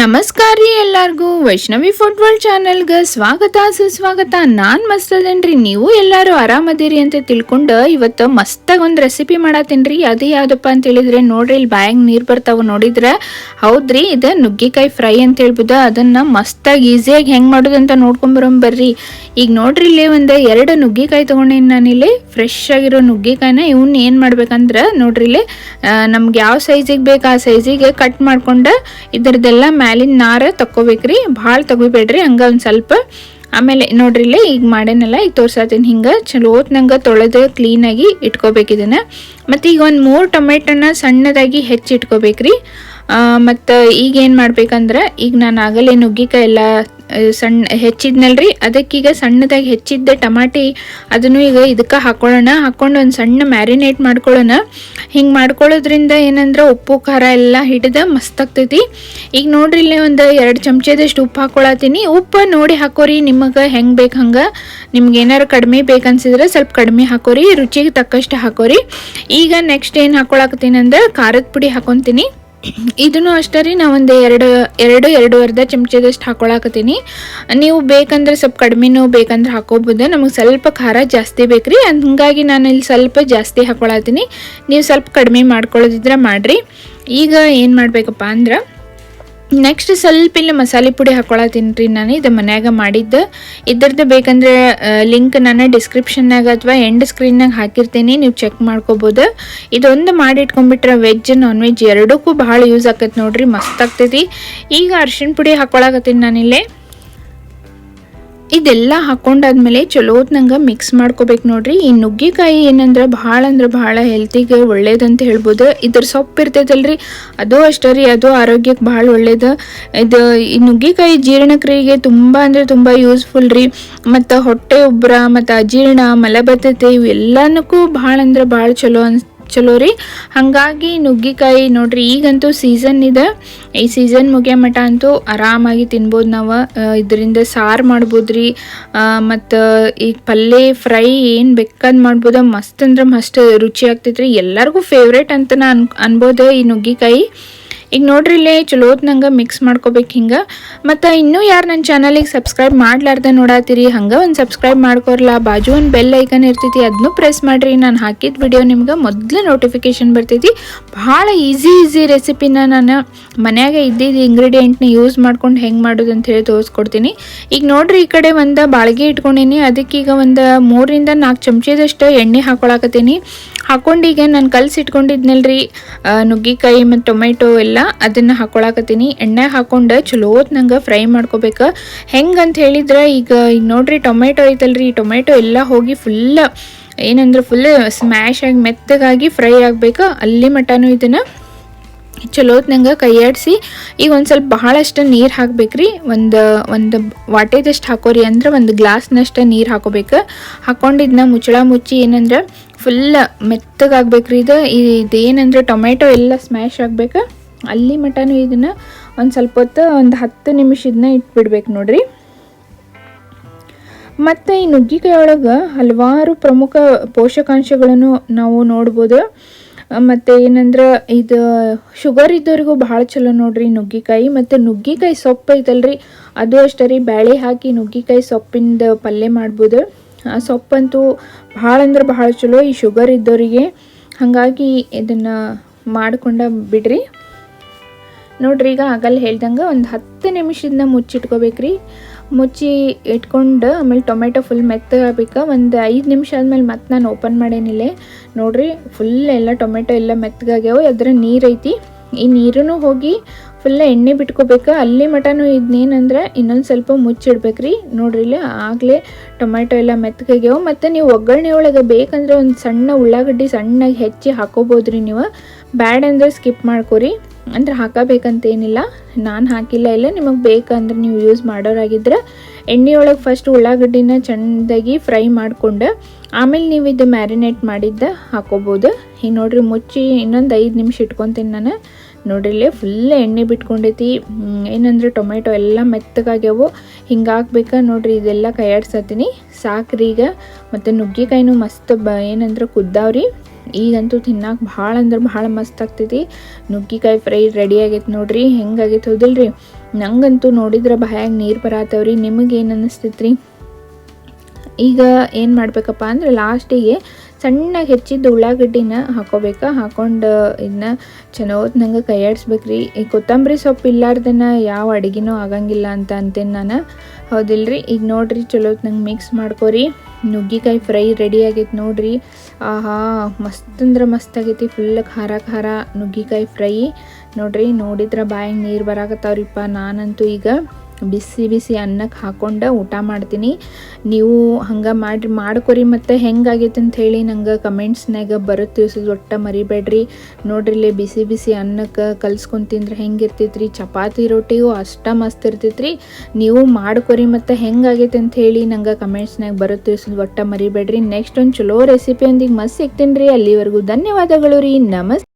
ನಮಸ್ಕಾರ ರೀ ಎಲ್ಲರಿಗೂ. ವೈಷ್ಣವಿ ಫುಟ್ಬಾಲ್ ಚಾನೆಲ್ಗೆ ಸ್ವಾಗತ, ಸುಸ್ವಾಗತ. ನಾನು ಮಸ್ತ್ ಅದೇನ್ರಿ ನೀವು ಎಲ್ಲರೂ ಆರಾಮದಿರಿ ಅಂತ ತಿಳ್ಕೊಂಡು ಇವತ್ತು ಮಸ್ತಾಗಿ ಒಂದು ರೆಸಿಪಿ ಮಾಡತ್ತೀನಿ ಅದು ಯಾವುದಪ್ಪ ಅಂತ ಹೇಳಿದ್ರೆ ನೋಡ್ರಿ, ಇಲ್ಲಿ ಬ್ಯಾಂಗ್ ನೀರು ಬರ್ತಾವ ನೋಡಿದ್ರೆ? ಹೌದ್ರಿ, ಇದು ನುಗ್ಗಿಕಾಯಿ ಫ್ರೈ ಅಂತ ಹೇಳ್ಬೋದು. ಅದನ್ನು ಮಸ್ತಾಗಿ ಈಸಿಯಾಗಿ ಹೆಂಗೆ ಮಾಡೋದಂತ ನೋಡ್ಕೊಂಬರೋಮ್ ಬರ್ರಿ. ಈಗ ನೋಡ್ರಿ, ಇಲ್ಲಿ ಒಂದು ಎರಡು ನುಗ್ಗಿಕಾಯಿ ತೊಗೊಂಡಿನಿ ನಾನಿಲ್ಲಿ ಫ್ರೆಶ್ ಆಗಿರೋ ನುಗ್ಗಿಕಾಯಿನ ಇವನ್ನ ಏನು ಮಾಡ್ಬೇಕಂದ್ರೆ ನೋಡ್ರಿ ಇಲ್ಲಿ ನಮ್ಗೆ ಯಾವ ಸೈಜಿಗೆ ಬೇಕು ಆ ಸೈಜಿಗೆ ಕಟ್ ಮಾಡ್ಕೊಂಡು ಇದರದೆಲ್ಲ ಮ್ಯಾಲಿನ ನಾರ ತಕ್ಕೋಬೇಕ್ರಿ, ಭಾಳ ತಗೋಬೇಡ್ರಿ ಹಂಗೆ ಒಂದು ಸ್ವಲ್ಪ. ಆಮೇಲೆ ನೋಡ್ರಿ ಇಲ್ಲೇ ಈಗ ಮಾಡೇನಲ್ಲ, ಈಗ ತೋರ್ಸಾತೀನಿ ಹಿಂಗೆ, ಚಲೋ ನಂಗೆ ತೊಳೆದು ಕ್ಲೀನಾಗಿ ಇಟ್ಕೋಬೇಕು ಇದನ್ನು. ಮತ್ತು ಈಗ ಒಂದು ಮೂರು ಟೊಮೆಟೊನ ಸಣ್ಣದಾಗಿ ಹೆಚ್ಚಿಟ್ಕೋಬೇಕ್ರಿ ಮತ್ತು ಈಗ ಏನು ಮಾಡ್ಬೇಕಂದ್ರೆ, ಈಗ ನಾನು ಆಗಲೇ ನುಗ್ಗಿಕಾಯಿ ಎಲ್ಲ ಸಣ್ಣ ಹೆಚ್ಚಿದ್ನಲ್ರಿ? ಅದಕ್ಕೀಗ ಸಣ್ಣದಾಗಿ ಹೆಚ್ಚಿದ್ದ ಟಮಾಟಿ ಅದನ್ನು ಈಗ ಇದಕ್ಕೆ ಹಾಕೊಳ್ಳೋಣ. ಹಾಕೊಂಡು ಒಂದು ಸಣ್ಣ ಮ್ಯಾರಿನೇಟ್ ಮಾಡ್ಕೊಳ್ಳೋಣ. ಹಿಂಗೆ ಮಾಡ್ಕೊಳ್ಳೋದ್ರಿಂದ ಏನಂದ್ರೆ ಉಪ್ಪು, ಖಾರ ಎಲ್ಲ ಹಿಡಿದ ಮಸ್ತ್ ಆಗ್ತೈತಿ. ಈಗ ನೋಡ್ರಿ ಇಲ್ಲಿ ಒಂದು ಎರಡು ಚಮಚದಷ್ಟು ಉಪ್ಪು ಹಾಕೊಳತ್ತೀನಿ. ಉಪ್ಪು ನೋಡಿ ಹಾಕೋರಿ, ನಿಮಗೆ ಹೆಂಗೆ ಬೇಕು ಹಂಗೆ. ನಿಮ್ಗೆ ಏನಾರು ಕಡಿಮೆ ಬೇಕನ್ಸಿದ್ರೆ ಸ್ವಲ್ಪ ಕಡಿಮೆ ಹಾಕೋರಿ, ರುಚಿಗೆ ತಕ್ಕಷ್ಟು ಹಾಕೋರಿ. ಈಗ ನೆಕ್ಸ್ಟ್ ಏನು ಹಾಕೊಳಕತ್ತೀನಿ ಅಂದ್ರೆ ಖಾರದ ಪುಡಿ ಹಾಕೊತೀನಿ. ಇದನ್ನು ಅಷ್ಟೇ ರೀ ನಾವೊಂದು ಎರಡು ಎರಡು ಎರಡು ಅರ್ಧ ಚಮಚದಷ್ಟು ಹಾಕೊಳಕತ್ತೀನಿ. ನೀವು ಬೇಕಂದ್ರೆ ಸ್ವಲ್ಪ ಕಡಿಮೆನೂ ಬೇಕಂದ್ರೆ ಹಾಕೋಬೋದು. ನಮಗೆ ಸ್ವಲ್ಪ ಖಾರ ಜಾಸ್ತಿ ಬೇಕ್ರಿ. ಹಂಗಾಗಿ ನಾನು ಇಲ್ಲಿ ಸ್ವಲ್ಪ ಜಾಸ್ತಿ ಹಾಕೊಳತ್ತೀನಿ. ನೀವು ಸ್ವಲ್ಪ ಕಡಿಮೆ ಮಾಡ್ಕೊಳ್ಳೋದಿದ್ರೆ ಮಾಡಿರಿ. ಈಗ ಏನು ಮಾಡಬೇಕಪ್ಪ ಅಂದ್ರೆ ನೆಕ್ಸ್ಟ್ ಸ್ವಲ್ಪ ಇಲ್ಲಿ ಮಸಾಲೆ ಪುಡಿ ಹಾಕೊಳತ್ತೀನಿ ರೀ ನಾನು. ಇದು ಮನ್ಯಾಗ ಮಾಡಿದ್ದು. ಇದ್ರದ್ದು ಬೇಕಂದ್ರೆ ಲಿಂಕ್ ನಾನು ಡಿಸ್ಕ್ರಿಪ್ಷನ್ನಾಗ ಅಥವಾ ಎಂಡ್ ಸ್ಕ್ರೀನ್ನಾಗ ಹಾಕಿರ್ತೀನಿ. ನೀವು ಚೆಕ್ ಮಾಡ್ಕೋಬೋದು. ಇದೊಂದು ಮಾಡಿ ಇಟ್ಕೊಂಡ್ಬಿಟ್ರೆ ವೆಜ್ ನಾನ್ ವೆಜ್ ಎರಡಕ್ಕೂ ಭಾಳ ಯೂಸ್ ಆಕೈತೆ ನೋಡ್ರಿ. ಮಸ್ತ್ ಆಗ್ತೈತಿ. ಈಗ ಅರ್ಶಿಣ ಪುಡಿ ಹಾಕೊಳಕತ್ತೀನಿ ನಾನಿಲ್ಲಿ. ಇದೆಲ್ಲ ಹಾಕೊಂಡಾದ್ಮೇಲೆ ಚಲೋ ನಂಗೆ ಮಿಕ್ಸ್ ಮಾಡ್ಕೋಬೇಕು ನೋಡ್ರಿ. ಈ ನುಗ್ಗಿಕಾಯಿ ಏನಂದ್ರೆ ಭಾಳ ಅಂದ್ರೆ ಭಾಳ ಹೆಲ್ತಿಗೆ ಒಳ್ಳೇದಂತ ಹೇಳ್ಬೋದು. ಇದ್ರ ಸೊಪ್ಪು ಇರ್ತೈತಲ್ರಿ, ಅದು ಅಷ್ಟೇ ರೀ, ಅದು ಆರೋಗ್ಯಕ್ಕೆ ಭಾಳ ಒಳ್ಳೇದು. ಇದು ಈ ನುಗ್ಗೆಕಾಯಿ ಜೀರ್ಣಕ್ರಿಯೆಗೆ ತುಂಬ ಅಂದ್ರೆ ತುಂಬ ಯೂಸ್ಫುಲ್ ರೀ. ಮತ್ತು ಹೊಟ್ಟೆ ಉಬ್ಬರ ಮತ್ತು ಅಜೀರ್ಣ, ಮಲಬದ್ಧತೆ ಇವೆಲ್ಲನಕ್ಕೂ ಭಾಳ ಅಂದ್ರೆ ಭಾಳ ಚಲೋ ಅನ್ಸ್ ಚಲೋ ರೀ. ಹಾಗಾಗಿ ನುಗ್ಗಿಕಾಯಿ ನೋಡ್ರಿ, ಈಗಂತೂ ಸೀಸನ್ ಇದೆ. ಈ ಸೀಸನ್ ಮುಗಿಯೋ ಮಠ ಅಂತೂ ಆರಾಮಾಗಿ ತಿನ್ಬೋದು ನಾವು. ಇದರಿಂದ ಸಾರು ಮಾಡ್ಬೋದು ರೀ. ಮತ್ತು ಈ ಪಲ್ಯ ಫ್ರೈ ಏನು ಬೇಕಾದ್ ಮಾಡ್ಬೋದು, ಮಸ್ತ್ ಅಂದ್ರೆ ಮಸ್ತ್ ರುಚಿ ಆಗ್ತೈತ್ರಿ. ಎಲ್ಲರಿಗೂ ಫೇವ್ರೇಟ್ ಅಂತ ನಾ ಅನ್, ಅನ್ಬೋದು ಈ ನುಗ್ಗಿಕಾಯಿ. ಈಗ ನೋಡ್ರಿ ಇಲ್ಲೇ ಚಲೋತ್ನಂಗೆ ನಂಗೆ ಮಿಕ್ಸ್ ಮಾಡ್ಕೋಬೇಕು ಹಿಂಗೆ. ಮತ್ತು ಇನ್ನೂ ಯಾರು ನನ್ನ ಚಾನಲಿಗೆ ಸಬ್ಸ್ಕ್ರೈಬ್ ಮಾಡ್ಲಾರ್ದೆ ನೋಡತ್ತೀರಿ ಹಂಗೆ ಒಂದು ಸಬ್ಸ್ಕ್ರೈಬ್ ಮಾಡ್ಕೊರ್ಲ, ಬಾಜು ಒಂದು ಬೆಲ್ ಐಕನ್ ಇರ್ತೈತಿ ಅದನ್ನು ಪ್ರೆಸ್ ಮಾಡಿರಿ. ನಾನು ಹಾಕಿದ ವಿಡಿಯೋ ನಿಮ್ಗೆ ಮೊದಲು ನೋಟಿಫಿಕೇಶನ್ ಬರ್ತೈತಿ. ಭಾಳ ಈಸಿ ಈಸಿ ರೆಸಿಪಿನ ನಾನು ಮನ್ಯಾಗ ಇದ್ದಿದ್ದು ಇಂಗ್ರೀಡಿಯೆಂಟ್ನ ಯೂಸ್ ಮಾಡ್ಕೊಂಡು ಹೆಂಗೆ ಮಾಡೋದು ಅಂತ ಹೇಳಿ ತೋರಿಸ್ಕೊಡ್ತೀನಿ. ಈಗ ನೋಡ್ರಿ ಈ ಕಡೆ ಒಂದು ಬಾಳ್ಗೆ ಇಟ್ಕೊಂಡೀನಿ ಅದಕ್ಕೀಗ ಒಂದು ಮೂರಿಂದ ನಾಲ್ಕು ಚಮಚದಷ್ಟು ಎಣ್ಣೆ ಹಾಕೊಳಕತ್ತೀನಿ. ಹಾಕೊಂಡು ಈಗ ನಾನು ಕಲ್ಸಿಟ್ಕೊಂಡಿದ್ನಲ್ರಿ ಇಟ್ಕೊಂಡಿದ್ನಲ್ರಿ ನುಗ್ಗಿಕಾಯಿ ಮತ್ತು ಟೊಮೆಟೊ ಎಲ್ಲ ಅದನ್ನು ಹಾಕೊಳಕತ್ತೀನಿ ಎಣ್ಣೆ ಹಾಕೊಂಡು ಚಲೋ ನಂಗೆ ಫ್ರೈ ಮಾಡ್ಕೋಬೇಕು ಅಂತ ಹೇಳಿದ್ರೆ ಈಗ ಈಗ ನೋಡ್ರಿ ಟೊಮೆಟೊ ಐತಲ್ರಿ ಈ ಟೊಮೆಟೊ ಎಲ್ಲ ಹೋಗಿ ಫುಲ್ ಏನಂದ್ರೆ ಫುಲ್ ಸ್ಮ್ಯಾಶ್ ಆಗಿ ಮೆತ್ತಗಾಗಿ ಫ್ರೈ ಆಗಬೇಕು ಅಲ್ಲಿ ಮಟನೂ ಇದನ್ನು ಚಲೋ ನಂಗೆ ಕೈಯಾಡಿಸಿ ಈಗ ಒಂದು ಸ್ವಲ್ಪ ಬಹಳಷ್ಟು ನೀರು ಹಾಕ್ಬೇಕ್ರಿ ಒಂದು ಒಂದು ವಾಟೆದಷ್ಟು ಹಾಕೋರಿ ಅಂದ್ರೆ ಒಂದು ಗ್ಲಾಸ್ನಷ್ಟು ನೀರು ಹಾಕೋಬೇಕು ಹಾಕೊಂಡಿದ್ನ ಮುಚ್ಚಳ ಮುಚ್ಚಿ ಏನಂದ್ರೆ ಫುಲ್ ಮೆತ್ತಗಾಗ್ಬೇಕ್ರಿ ಇದು ಇದೇನಂದ್ರೆ ಟೊಮೆಟೊ ಎಲ್ಲ ಸ್ಮ್ಯಾಶ್ ಆಗ್ಬೇಕು ಅಲ್ಲಿ ಮಟನೂ ಇದನ್ನು ಒಂದು ಸ್ವಲ್ಪ ಹೊತ್ತು ಒಂದು ಹತ್ತು ನಿಮಿಷ ಇದನ್ನ ಇಟ್ಬಿಡ್ಬೇಕು ನೋಡ್ರಿ. ಮತ್ತು ಈ ನುಗ್ಗಿಕಾಯಿ ಒಳಗೆ ಹಲವಾರು ಪ್ರಮುಖ ಪೋಷಕಾಂಶಗಳನ್ನು ನಾವು ನೋಡ್ಬೋದು. ಮತ್ತು ಏನಂದ್ರೆ ಇದು ಶುಗರ್ ಇದ್ದವ್ರಿಗೂ ಭಾಳ ಚಲೋ ನೋಡ್ರಿ ನುಗ್ಗಿಕಾಯಿ. ಮತ್ತು ನುಗ್ಗಿಕಾಯಿ ಸೊಪ್ಪು ಐತಲ್ರಿ, ಅದು ಅಷ್ಟೇ ರೀ, ಬ್ಯಾಳೆ ಹಾಕಿ ನುಗ್ಗಿಕಾಯಿ ಸೊಪ್ಪಿಂದ ಪಲ್ಯ ಮಾಡ್ಬೋದು. ಆ ಸೊಪ್ಪಂತೂ ಭಾಳ ಅಂದ್ರೆ ಭಾಳ ಚಲೋ ಈ ಶುಗರ್ ಇದ್ದವರಿಗೆ ಹಾಗಾಗಿ ಇದನ್ನು ಮಾಡಿಕೊಂಡ ಬಿಡ್ರಿ. ನೋಡ್ರಿ, ಈಗ ಆಗಲ್ಲ ಹೇಳ್ದಂಗೆ ಒಂದು ಹತ್ತು ನಿಮಿಷದಿಂದ ಮುಚ್ಚಿಟ್ಕೋಬೇಕ್ರಿ. ಮುಚ್ಚಿ ಇಟ್ಕೊಂಡು ಆಮೇಲೆ ಟೊಮೆಟೊ ಫುಲ್ ಮೆತ್ತಗಾಗಬೇಕು. ಒಂದು ಐದು ನಿಮಿಷ ಆದಮೇಲೆ ಮತ್ತೆ ನಾನು ಓಪನ್ ಮಾಡೇನಿಲ್ಲ ನೋಡ್ರಿ ಫುಲ್ ಎಲ್ಲ ಟೊಮೆಟೊ ಎಲ್ಲ ಮೆತ್ತಗಾಗ್ಯಾವ, ಅದರ ನೀರು ಐತಿ. ಈ ನೀರೂ ಹೋಗಿ ಫುಲ್ ಎಣ್ಣೆ ಬಿಟ್ಕೋಬೇಕು. ಅಲ್ಲಿ ಮಟನೂ ಇದನ್ನೇನಂದ್ರೆ ಇನ್ನೊಂದು ಸ್ವಲ್ಪ ಮುಚ್ಚಿಡ್ಬೇಕ್ರಿ. ನೋಡ್ರಿ, ಇಲ್ಲಿ ಆಗಲೇ ಟೊಮೆಟೊ ಎಲ್ಲ ಮೆತ್ತಗಾಗ್ಯಾವ. ಮತ್ತು ನೀವು ಒಗ್ಗರಣೆ ಒಳಗೆ ಬೇಕಂದ್ರೆ ಒಂದು ಸಣ್ಣ ಉಳ್ಳಾಗಡ್ಡಿ ಸಣ್ಣಗೆ ಹೆಚ್ಚಿ ಹಾಕೋಬೋದ್ರಿ ನೀವು. ಬ್ಯಾಡ್ ಅಂದರೆ ಸ್ಕಿಪ್ ಮಾಡ್ಕೊರಿ. ಅಂದ್ರೆ ಹಾಕಬೇಕಂತ ಏನಿಲ್ಲ ನಾನು ಹಾಕಿಲ್ಲ ಇಲ್ಲ, ನಿಮಗೆ ಬೇಕಂದ್ರೆ ನೀವು ಯೂಸ್ ಮಾಡೋರಾಗಿದ್ರೆ ಎಣ್ಣೆಯೊಳಗೆ ಫಸ್ಟ್ ಉಳ್ಳಾಗಡ್ಡಿನ ಚೆಂದಾಗಿ ಫ್ರೈ ಮಾಡಿಕೊಂಡು, ಆಮೇಲೆ ನೀವು ಇದು ಮ್ಯಾರಿನೇಟ್ ಮಾಡಿದ್ದ ಹಾಕೋಬೋದು. ಈಗ ನೋಡಿರಿ ಮುಚ್ಚಿ ಇನ್ನೊಂದು ಐದು ನಿಮಿಷ ಇಟ್ಕೊತೀನಿ ನಾನು. ನೋಡ್ರಿಲ್ಲೇ ಫುಲ್ ಎಣ್ಣೆ ಬಿಟ್ಕೊಂಡೈತಿ. ಏನಂದ್ರೆ ಟೊಮೆಟೊ ಎಲ್ಲ ಮೆತ್ತಗಾಗ್ಯಾವು. ಹಿಂಗಾಗ್ಬೇಕಾ ನೋಡ್ರಿ, ಇದೆಲ್ಲ ಕೈಯಾಡ್ಸತ್ತೀನಿ ಸಾಕ್ರಿ ಈಗ. ಮತ್ತು ನುಗ್ಗೆಕಾಯಿನೂ ಮಸ್ತ್ ಬ, ಏನಂದ್ರೆ ಕುದ್ದಾವ್ರಿ. ಈಗಂತೂ ತಿನ್ನಕ್ಕೆ ಭಾಳ ಅಂದ್ರೆ ಭಾಳ ಮಸ್ತ್ ಆಗ್ತೈತಿ. ನುಗ್ಗಿಕಾಯಿ ಫ್ರೈ ರೆಡಿ ಆಗೈತೆ ನೋಡ್ರಿ. ಹೆಂಗಾಗೈತೆ ಹೌದಿಲ್ರಿ? ನಂಗಂತೂ ನೋಡಿದ್ರೆ ಬಾಯಾಗ ನೀರು ಬರತ್ತವ್ರಿ ನಿಮಗೇನು ಅನ್ನಿಸ್ತೈತ್ರಿ ಈಗ ಏನು ಮಾಡಬೇಕಪ್ಪ ಅಂದ್ರೆ ಲಾಸ್ಟಿಗೆ ಸಣ್ಣಗೆ ಹೆಚ್ಚಿದ್ದ ಉಳ್ಳಾಗಡ್ಡಿನ ಹಾಕೋಬೇಕು? ಹಾಕೊಂಡು ಇದನ್ನ ಚಲೋ ನಂಗೆ ಕೈಯಾಡಿಸ್ಬೇಕ್ರಿ. ಈ ಕೊತ್ತಂಬರಿ ಸೊಪ್ಪು ಇಲ್ಲಾರ್ದನ ಯಾವ ಅಡುಗೆನೂ ಆಗಂಗಿಲ್ಲ ಅಂತ ಅಂತೇನೆ ನಾನು? ಹೌದಿಲ್ರಿ? ಈಗ ನೋಡ್ರಿ ಚಲೋ ನಂಗೆ ಮಿಕ್ಸ್ ಮಾಡ್ಕೋರಿ. ನುಗ್ಗಿಕಾಯಿ ಫ್ರೈ ರೆಡಿ ಆಗೈತೆ ನೋಡ್ರಿ. ಆಹಾ, ಮಸ್ತ್ ಅಂದ್ರೆ ಮಸ್ತ್ ಆಗೈತಿ. ಫುಲ್ ಖಾರ ಖಾರ ನುಗ್ಗಿಕಾಯಿ ಫ್ರೈ ನೋಡ್ರಿ, ನೋಡಿದ್ರೆ ಬಾಯಿಗೆ ನೀರು ಬರಾಕತ್ತಾವ್ರಿಪ್ಪ ನಾನಂತೂ ಈಗ. ಬಿಸಿ ಬಿಸಿ ಅನ್ನಕ್ಕೆ ಹಾಕೊಂಡು ಊಟ ಮಾಡ್ತೀನಿ. ನೀವು ಹಂಗೆ ಮಾಡಿ, ಮಾಡ್ಕೊರಿ ಮತ್ತು ಹೆಂಗಾಗೈತೆ ಅಂತ ಹೇಳಿ ನಂಗೆ ಕಮೆಂಟ್ಸ್ನಾಗ ಬರುತ್ತೆ ತಿಳಿಸೋದು ಒಟ್ಟು ಮರಿಬೇಡ್ರಿ. ನೋಡ್ರಿ ಇಲ್ಲಿ ಬಿಸಿ ಬಿಸಿ ಅನ್ನಕ್ಕೆ ಕಲ್ಸ್ಕೊಂಡು ತಿಂದ್ರೆ ಹೆಂಗೆ ರೀ ಚಪಾತಿ ರೊಟ್ಟಿಗೂ ಅಷ್ಟ ಮಸ್ತ್ ಇರ್ತೈತ್ರಿ. ನೀವು ಮಾಡ್ಕೊರಿ ಮತ್ತು ಹೆಂಗಾಗೈತೆ ಅಂತ ಹೇಳಿ ನಂಗೆ ಕಮೆಂಟ್ಸ್ನಾಗ ಬರುತ್ತೆ ತಿಳಿಸೋದು ಒಟ್ಟು ಮರಿಬೇಡ್ರಿ. ನೆಕ್ಸ್ಟ್ ಒಂದು ಚಲೋ ರೆಸಿಪಿಯೊಂದಿಗೆ ಮಸ್ತ್ ಸಿಗ್ತೀನಿ ರೀ. ಅಲ್ಲಿವರೆಗೂ ಧನ್ಯವಾದಗಳು ರೀ. ನಮಸ್ತೆ